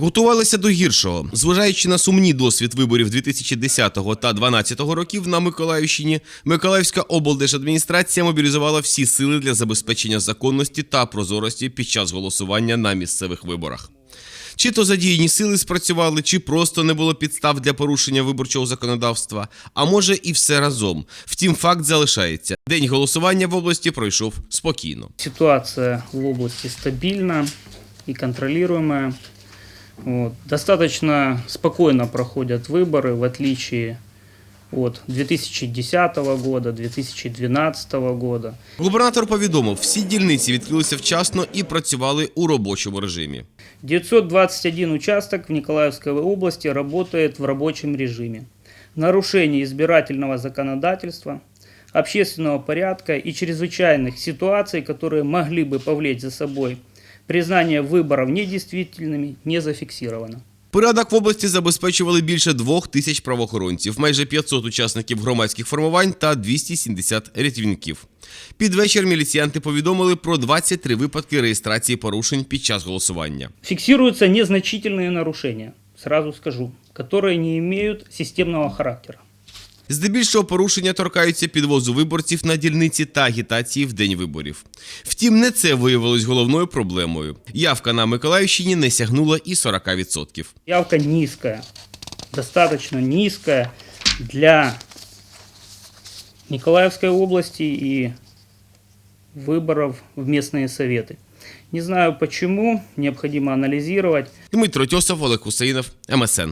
Готувалися до гіршого. Зважаючи на сумний досвід виборів 2010 та 2012 років на Миколаївщині, Миколаївська облдержадміністрація мобілізувала всі сили для забезпечення законності та прозорості під час голосування на місцевих виборах. Чи то задіяні сили спрацювали, чи просто не було підстав для порушення виборчого законодавства, а може і все разом. Втім, факт залишається. День голосування в області пройшов спокійно. Ситуация в области стабильна и контролируемая. Вот. Достаточно спокойно проходят выборы, в отличие от 2010 года, 2012 года. Губернатор повідомив, всі дільниці відкрилися вчасно і працювали у робочому режимі. 921 участок в Николаевской области работает в рабочем режиме. Нарушение избирательного законодательства, общественного порядка и чрезвычайных ситуаций, которые могли бы повлечь за собой признание выборов недействительными, не зафиксировано. Порядок в області забезпечували більше двох тисяч правоохоронців, майже 500 учасників громадських формувань та 270 рятівників. Під вечір міліціянти повідомили про 23 випадки реєстрації порушень під час голосування. Фиксируются незначительные нарушения, сразу скажу, которые не имеют системного характера. Здебільшого порушення торкаються підвозу виборців на дільниці та агітації в день виборів. Втім, не це виявилось головною проблемою. Явка на Миколаївщині не сягнула і 40%. Явка низкая, достаточно низкая для Николаевской области и выборов в местные советы. Не знаю почему, необходимо анализировать. Дмитро Тьосов, Олег Хусейнов, МСН.